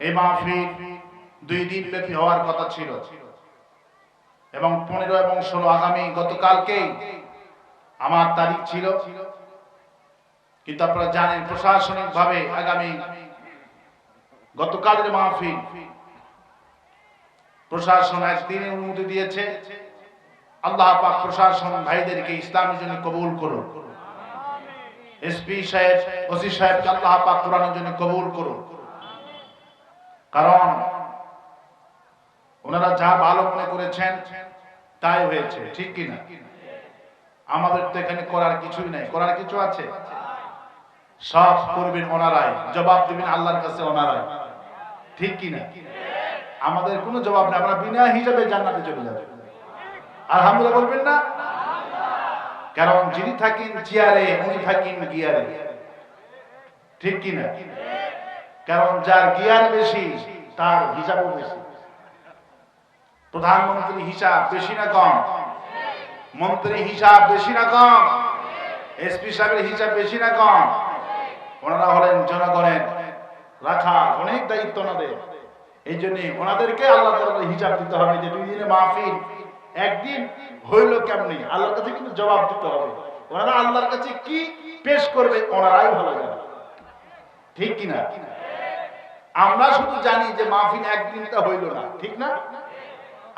এই মাহফিল দুই দিন ব্যাপী হওয়ার কথা ছিল। এবং পনেরো এবং ষোলো আগামী গতকালকেই আমার তারিখ ছিল। কিন্তু আপনারা জানেন প্রশাসনিক ভাবে আগামী গতকালের মাহফিল প্রশাসন একদিনের অনুমতি দিয়েছে। আল্লাহ পাক প্রশাসন ভাইদেরকে ইসলামের জন্য কবুল করুন এসপি সাহেব, ওসি সাহেবকে আল্লাহ পাক কোরআনের জন্য কবুল করুন কারণ ওনারা যা ভালো মনে করেছেন, তাই হয়েছে, ঠিক কিনা আমাদের তো এখানে করার কিছুই নাই। করার কিছু আছে? সব করবেন ওনারাই। জবাব দিবেন আল্লাহর কাছে ওনারাই। ঠিক কিনা আমাদের কোনো জবাব নেই। আমরা বিনা হিসাবে জান্নাতে চলে যাব। আলহামদুলিল্লাহ বলবেন না? কারণ যিনি থাকেন চেয়ারে উনি থাকেন গিয়ারে। ঠিক কিনা কারণ যার গিয়ার বেশি, তার হিসাবও বেশি। প্রধানমন্ত্রী হিসাব বেশি না কম? মন্ত্রী হিসাব বেশি না কম? এসপি সাহেবের হিসাব বেশি না কম? ওনারা হলেন জনগণের রাখা অনেক দায়িত্ব ওনাদের। এই জন্য ওনাদেরকে আল্লাহ তাআলা হিসাব দিতে হবে যে দুই দিনে মাহফিল একদিন হইল কেমনি? আল্লাহর কাছে কিন্তু জবাব দিতে হবে। ওনারা আল্লাহর কাছে কি পেশ করবে, ওনারাই ভালো জানে ঠিক কিনা? আমরা শুধু জানি যে মাহফিল একদিনটা হইল না, ঠিক না?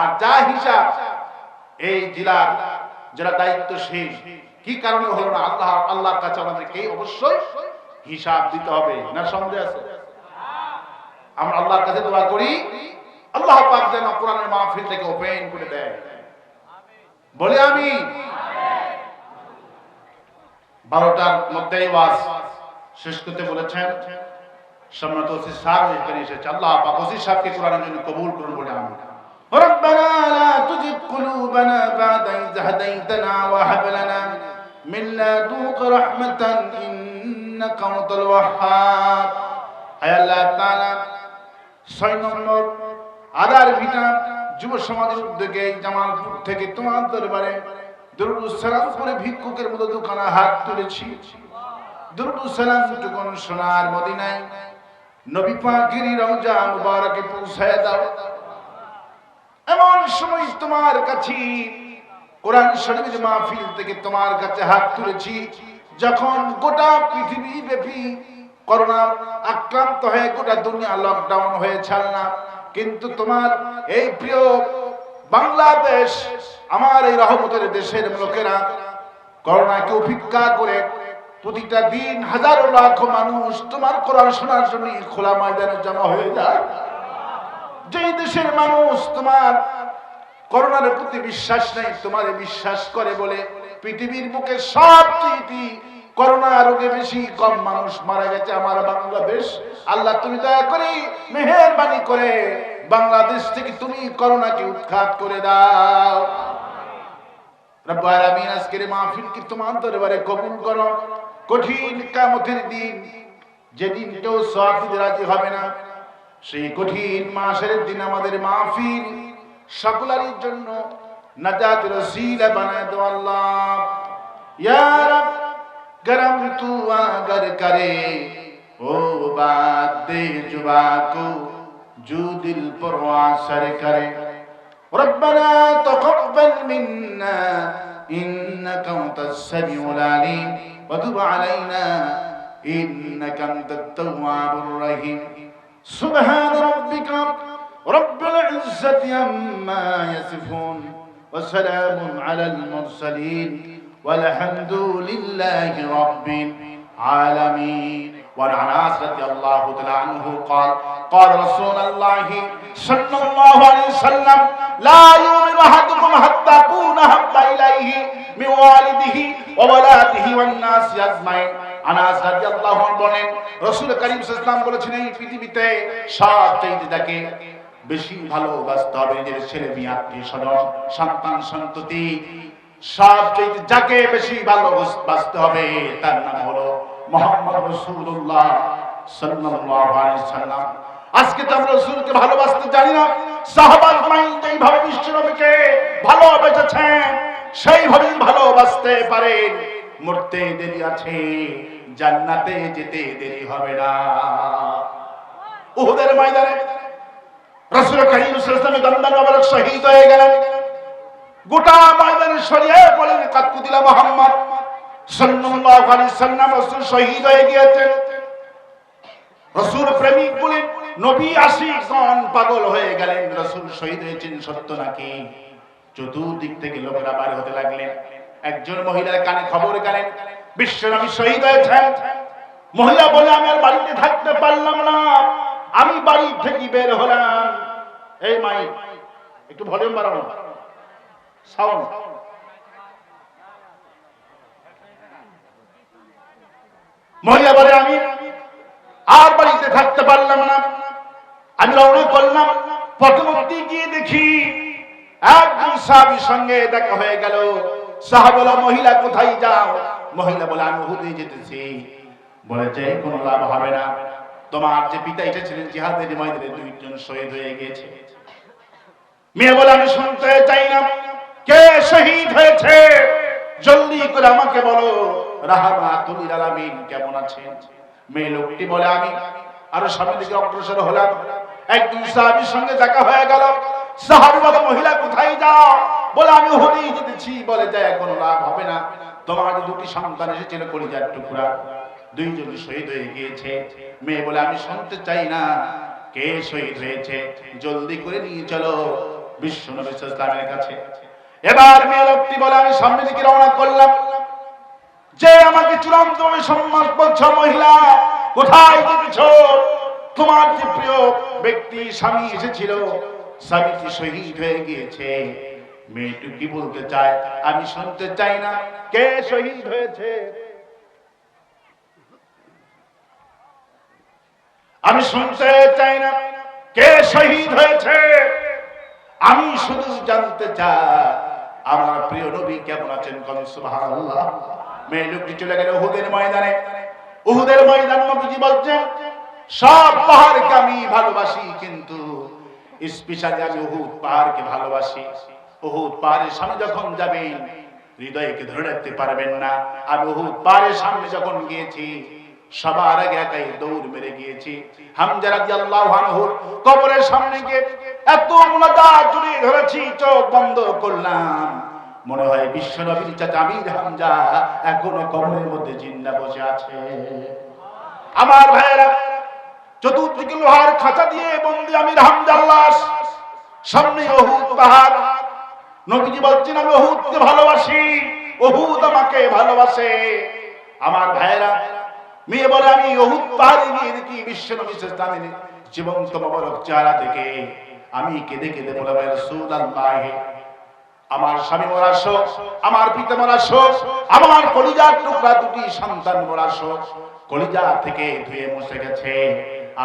আর যা হিসাব এই জেলার, যারা দায়িত্বশীল, কি কারণে হলো না? আল্লাহ, আল্লাহর কাছে আমাদেরকে অবশ্যই হিসাব দিতে হবে, না সন্দেহ আছে? আমরা আল্লাহর কাছে দোয়া করি, আল্লাহ পাক যেন কোরআনের মাহফিল থেকে ওপেন করে দেয়। বলে আমি বারোটার মধ্যেই ওয়াজ শেষ করতে বলেছেন। সম্মানিত ওসি সাহেব এখানে এসেছে আল্লাহ পাক ওসি সাহেবকে কোরআনের জন্য কবুল করুন বলে আমি ربنا لا تزغ قلوبنا بعد إذ هديتنا وهب لنا من لدنك رحمة إنك أنت الوهاب হায় আল্লাহ তাআলা ছয় নম্বর আদার ভিটা যুব সমাজের উদ্যোগে জামালপুর থেকে তোমার দরবারে দুরুদ সালাম করে ভিক্ষুকের মতো দোকানে হাত তুলেছি দুরুদ সালাম টুকুন সোনার মদিনায় নবী পাকের রওজা মুবারকে পৌঁছায় দাও। এমন সময় তোমার কাছে কোরআন শরীফের মাহফিল থেকে তোমার কাছে হাত তুলেছি, যখন গোটা পৃথিবী ব্যাপী করোনা আক্রান্ত হয়ে গোটা দুনিয়া লকডাউন হয়েছিল না কিন্তু তোমার এই প্রিয় বাংলাদেশ, আমার এই রহমতের দেশের লোকেরা করোনাকে উপেক্ষা করে প্রতিটা দিন হাজারো লাখ মানুষ তোমার কোরআন শোনার জন্য খোলা ময়দানে জমা হয়ে যায়। যেই দেশের মানুষ তোমার করোনার প্রতি বিশ্বাস নেই, তোমার বিশ্বাস করে বলে পৃথিবীর বুকে সব করোনা রোগে বেশি কম মানুষ মারা গেছে আমার বাংলাদেশ। আল্লাহ তুমি দয়া করে মেহেরবানি করে বাংলাদেশ থেকে তুমি করোনাকে উৎখাত করে দাও। রব্বাল আমিন আজকের মাহফিলকে তোমার দরবারে কবুল করো। কঠিন কামতের দিন, যেদিন কেউ সাফিদ রাজি হবে না, সেই কঠিন মাসের দিন আমাদের মাহফিল সকলের জন্য নাজাত রসিলা বানায় দাও আল্লাহ। ইয়া রব, গরম তু আগর করে, ও বাদ দে জুবা কো জু দিল পরওয়া সর করে। ربنا تقبل منا إنك أنت السميع العليم وتب علينا إنك أنت التواب الرحيم. سبحان ربك رب العزة عما يصفون وسلام على المرسلين والحمد لله رب العالمين. وعن رضي الله تعالى عنه قال قال رسول الله صلى الله عليه وسلم لا يؤمن احدكم حتى اكون احب اليه من والده وولده والناس اجمعين আনাস রাদিয়াল্লাহু আনহু বলেন রাসূল করিম সাল্লাল্লাহু বলেছেন এই পৃথিবীতে সব চাইতে তাকে বেশি ভালোবাসতে হবে নিজের ছেলে মেয়ে আত্মীয় স্বজন সন্তান সন্ততি সব চাইতে যাকে বেশি ভালোবাসতে হবে তার নাম হলো মোহাম্মদ রাসূলুল্লাহ সাল্লাল্লাহু আলাইহি সাল্লাম আজকে তো আমরা রাসূলকে ভালোবাসতে জানি না। সাহাবা মাইন যেইভাবে বিশ্বনবীকে ভালোবেসেছেন সেইভাবে ভালোবাসতে পারেন মরতে দেরি আছে, জান্নাতে যেতে দেরি হবে না। উহুদের ময়দানে রাসূল করিম সাল্লাল্লাহু আলাইহি ওয়াসাল্লাম শহীদ হয়ে গেলেন। গোটা ময়দানে সরিয়ে বলেন কাতুদিলা মুহাম্মদ সাল্লাল্লাহু আলাইহি সাল্লাম রাসূল শহীদ হয়ে গিয়েছেন। রাসূল প্রেমিক বলেন নবী আশিকগণ পাগল হয়ে গেলেন, রাসূল শহীদ হয়েছেন সত্য নাকি? চতুর্দিক থেকে লোকেরা বাড়ি হতে লাগলেন। একজন মহিলার কানে খবর গেলেন বিশ্বনবী শহীদ হয়েছেন। মহিলা বলে, আমি আর বাড়িতে থাকতে পারলাম না, আমি বাড়ি থেকে বের হলাম। এই মাই, একটু ভলিউম বাড়ানো সাউন্ড। মহিলা বলে, আমি আর বাড়িতে থাকতে পারলাম না। আমি রওনা করলাম। পথমধ্যে গিয়ে দেখি একজন সাহাবীর সঙ্গে দেখা হয়ে গেল। সাহাব বলো মহিলা, কোথায় যাও? মহিলা বলে আমি হুদে যেতেছি। লাভ হবে না। তোমার যে পিতা এসেছিলেন জিহাদের ময়দানে দুইজন শহীদ হয়ে গেছে মেয়ে বলে আমি শুনতে চাই না। কে শহীদ হয়েছে? জলদি করে আমাকে বলো। রাহামাতুল আলামিন কেমন আছেন? মেয়ে লোকটি বলে, আমি আরও সামনের দিকে অগ্রসর হলাম। একদিন সাহাবীর সঙ্গে দেখা হয়ে গেল। সাহাবী বলে, মহিলা, কোথায় যাও? বলে, আমি হলেই যেতেছি। বলে যে কোনো লাভ হবে না। তোমার দুটি সন্তান এসেছিল কলিজার টুকরা। দুইজন শহীদ হয়ে গিয়েছে। মেয়ে বলে, আমি শুনতে চাই না। কে শহীদ হয়েছে? জলদি করে নিয়ে চলো বিশ্ব নবী ইসলামের কাছে। এবার মেয়ে লোকটি বলে, আমি সামনে দিকে রওনা করলাম। যে আমাকে চূড়ান্ত সম্মান বলছ মহিলা, কোথায় যেতেছ? তোমার যে প্রিয় ব্যক্তি, স্বামী এসেছিল স্বামীটি শহীদ হয়ে গিয়েছে? মেয়েটু কি বলতে চায়? আমি শুনতে চাই না, কে শহীদ হয়েছে? আমি শুনতে চাই না, কে শহীদ হয়েছে? আমি শুধু জানতে চাই, আমার প্রিয় নবী কেমন আছেন? কোন সুবহানাল্লাহ। মেয়ে লোকটি চলে গেল উহুদের ময়দানে। উহুদের ময়দান নবীজি বলছেন সব পাহাড়কে আমি ভালোবাসি, কিন্তু স্পেশালি আমি উহুদ পাহাড়কে ভালোবাসি। উহুদ পাহাড়ের সামনে যখন যাবেন, হৃদয়কে ধরে রাখতে পারবেন না। আমি উহুদ পাহাড়ের সামনে যখন গিয়েছি, সবার আগে একাই দৌড় মেরে গিয়েছি। কবরের সামনে গিয়ে এত মুলাদা জড়িয়ে ধরেছি চোখ বন্ধ করলাম। মনে হয় বিশ্ব নবীর চাচা আমির হামজা এখনও কবরের মধ্যে জিন্দা বসে আছে। আমার ভাইয়েরা চতুর্দিকে লোহার খাঁচা দিয়ে বন্দি আমি লাশ। সামনে অহুদ পাহাড়। নবীজি বলছেন, আমি অহুদকে ভালোবাসি। অহুদ আমাকে ভালোবাসে। আমার ভাইয়েরা, মেয়ে বলে, আমি অহুদ পাহাড়ে গিয়ে দেখি বিশ্ব নবী ইসলামের জীবন্ত মোবারক চেহারা থেকে আমি কেঁদে কেঁদে বলে, ভাই রাসূলুল্লাহ, আমার স্বামী মরা শোক আমার পিতা মরা শোক আমার কলিজার টুকরা দুটি সন্তান মরা শোক কলিজা থেকে ধুয়ে মুছে গেছে।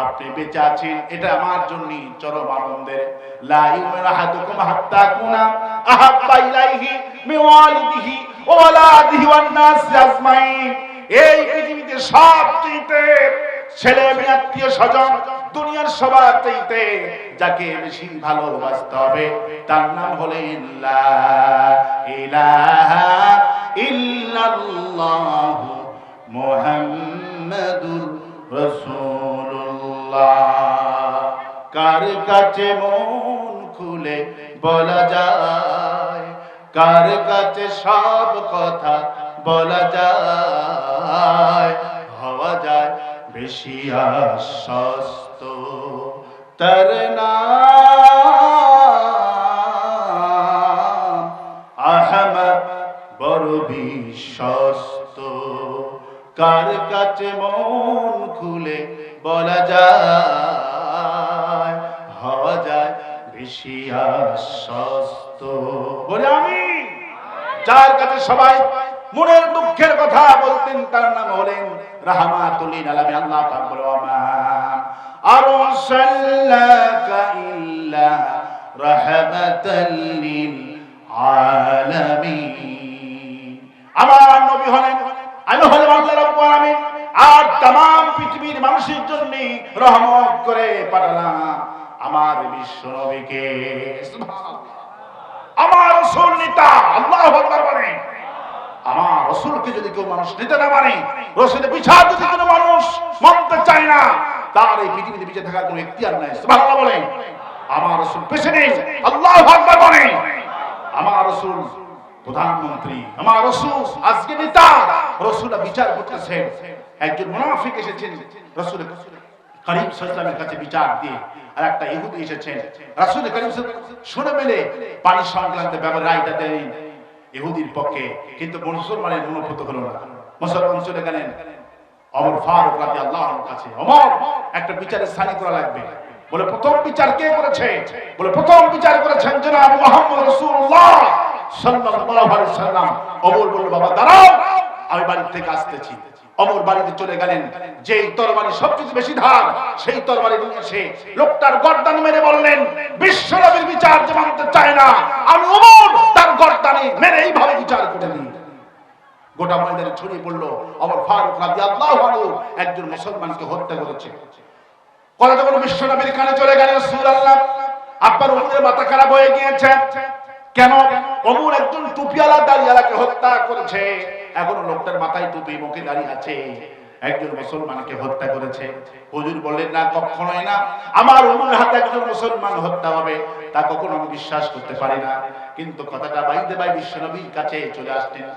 আপনি বেঁচে আছেন, এটা আমার জন্য চরম আনন্দের। লা ইউমিনু হাত্তা কুনা আহাব্বা ইলাইহি মিন ওয়ালিদিহি ওয়া ওয়ালাদিহি ওয়ান নাস এই পৃথিবীতে সব ছেলে মেয়ে, আত্মীয় স্বজন, দুনিয়ার সবার যাকে বেশি ভালোবাসতে হবে, তার নাম হলেন লা ইলাহা ইল্লাল্লাহ মুহাম্মাদুর রাসূলুল্লাহ। কার কাছে মন খুলে বলা যায়? কার কাছে সব কথা বলা যায়? হওয়া যায় বেশি আশ্বস্ত। তার আহমদ বড় বিশ্বস্ত। কার কাছে মন খুলে বলা যায়? আশ্বস্ত বলে আমি যার কাছে সবাই মনের দুঃখের কথা বলতেন তার নাম হলেন রাহমাতুল্লিন আলামি আল্লাহ পাক বলে আমা আরসালনাকা ইল্লা রাহমাতাল লিল আলামিন আমার নবী হলেন আমি হলাম আল্লাহ রাব্বুল আলামিন আর तमाम পৃথিবীর মানুষের জন্য রহমত করে পাঠালাম আমার বিশ্ব নবীকে আমার রসুল নেতা, আল্লাহ বলেন আমার রসুলকে যদি কেউ মানুষ নিতে না মানে রসুলের বিচার যদি কোনো মানুষ মানতে চায় না, তার এই পৃথিবীতে বেঁচে থাকার কোনো এখতিয়ার নাই। সুবহানাল্লাহ বলেন আমার রাসূল পেছে নেই, আল্লাহু আকবার বলেন আমার রাসূল প্রধানমন্ত্রী, আমার রসুল আজকে নেতা রসুলা বিচার করতেছেন। একজন মুনাফিক এসেছেন রসুল করিম সাল্লামের কাছে বিচার দিয়ে আর একটা ইহুদি এসেছেন। রাসূল করিম শুনে মেলে, পানি সংক্রান্ত ব্যাপারে রায়টা দেন ইহুদির পক্ষে কিন্তু মুসলমানের মনোভূত হলো না। মুসলমান চলে গেলেন অমর ফারুক রাজি আল্লাহর কাছে। অমর, একটা বিচারের স্থানী করা লাগবে। বলে, প্রথম বিচার কে করেছে? বলে, প্রথম বিচার করেছেন জনাব মুহাম্মদ রাসূলুল্লাহ সাল্লাল্লাহু আলাইহি সাল্লাম অমর বলল, বাবা, দাঁড়াও, আমি বাড়ি থেকে আসতেছি। অমর বাড়িতে চলে গেলেন। যেই তরবারি সবচেয়ে বেশি ধার, সেই তরবারি নিয়ে এসে লোকটার গর্দান মেরে বললেন বিশ্বনবীর বিচার যে মানতে চায় না, আমি অমর, তার গর্দানে মেরে এইভাবে বিচার করে নিই গোটা ময়দানে ছড়িয়ে পড়ল আমার ফারুক রাজি আল্লাহ একজন মুসলমানকে হত্যা করেছে। কথা যখন বিশ্বনবীর কানে চলে গেলেন রাসূলুল্লাহ আপনার উমরের মাথা খারাপ হয়ে গিয়েছে। কেন অমর একজন টুপিওয়ালা দাড়িওয়ালাকে হত্যা করেছে? এখনও লোকটার মাথায় টুপি, মুখে দাঁড়িয়ে আছে। একজন মুসলমানকে হত্যা করেছে। হুজুর বললেন, না কখনোই না। আমার উমরের হাতে একজন মুসলমান হত্যা হবে। তা কখনো আমি বিশ্বাস করতে পারি না। কিন্তু কথাটা বাইতে বাই বিশ্বনবীর কাছে চলে আসতেন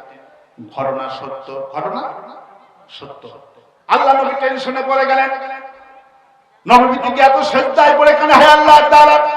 ঘটনা সত্য। ঘটনা সত্য। আল্লাহ নবী টেনশনে পড়ে গেলেন। নবী থেকে এত শ্রদ্ধায় পড়ে কেন হে আল্লাহ তাআলা।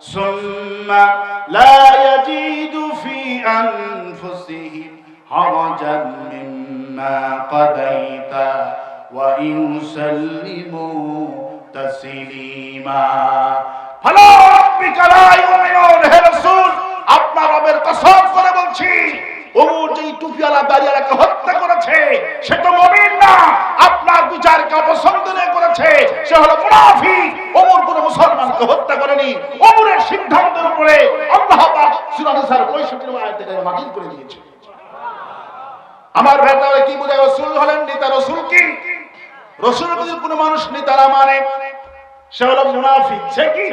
ثم لا يجد في أنفسهم حرجا مما قضيت ويسلموا تسليما فلا ربك لا يؤمنون হে রাসূল আপনার রবের কসম করে বলছি ওমর যেই টুপিওয়ালা দাঁড়িয়ালাকে হত্যা করেছে, সে তো মুমিন না। আপনার বিচারকে অপছন্দ করেছে, সে হলো মুনাফিক। ওমর কোন মুসলমানকে হত্যা করেনি। ওমরের সিদ্ধান্তের উপরে আল্লাহ পাক সূরা নিসার 65 আয়াতে নাযিল করে দিয়েছে। আমার ভেতরে কি বোঝায়, রাসূল হলেন নেতা, রাসূল কি? রাসূল কোনো মানুষ নেতারা মানে সে হলো মুনাফিক। সে কি?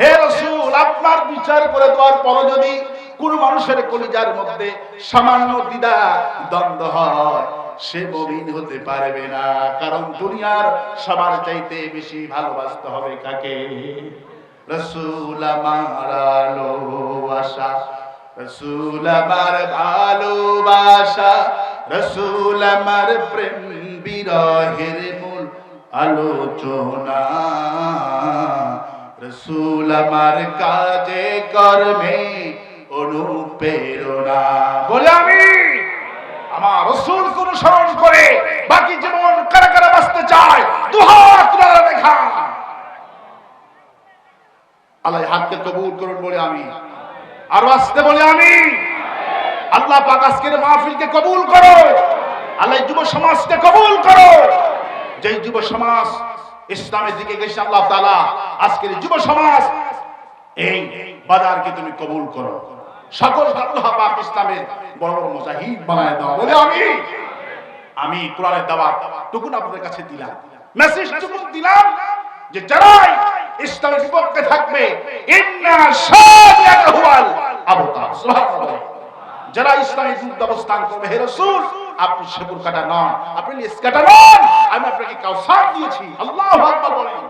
হে রসুল, আপনার বিচার করে দেওয়ার পর যদি কোন মানুষের কলিজার মধ্যে সামান্য দ্বিধা, দ্বন্দ্ব হয়। সে মমিন হতে পারবে না, কারণ দুনিয়ার সবার চাইতে বেশি ভালোবাসতে হবে কাকে? রসুল আমার আশা, রসুল আমার ভালোবাসা, রসুল আমার প্রেম বিরহের মূল আলোচনা। রসুল আমার কাজে কর্মে অনুপ্রেরণা। বলে আমি আমার রসুল কোন স্মরণ করে বাকি জীবন কারা কারা বাঁচতে চায় তুলে দেখা আল্লাহ হাতকে কবুল করুন বলে আমি। আরও আসতে বলে আমি। আল্লাহ পাক আজকের মাহফিলকে কবুল করো। আল্লাহ যুব সমাজকে কবুল করো। যেই যুব সমাজ ইসলামের দিকে গেছে, আল্লাহ তাআলা আজকের যুব সমাজ এই বাজারকে তুমি কবুল করো। সকল পাক ইসলামের বড় বড় মুজাহিদ বানায় দাও। বলে আমি আমি কোরআনের দাওয়াত টুকুন আপনাদের কাছে দিলাম। মেসেজ টুকুন দিলাম যে যারাই ইসলামের বিপক্ষে থাকবে, ইন্না শানিয়াকা হুয়াল আবতার। সুবহানাল্লাহ। যারা ইসলামের বিরুদ্ধে অবস্থান করবে, হে রাসূল, আপনি শেকুর কাটা নন, আপনি লেস কাটা নন, আমি আপনাকে কাউসার দিয়েছি। আল্লাহু আকবার বলেন।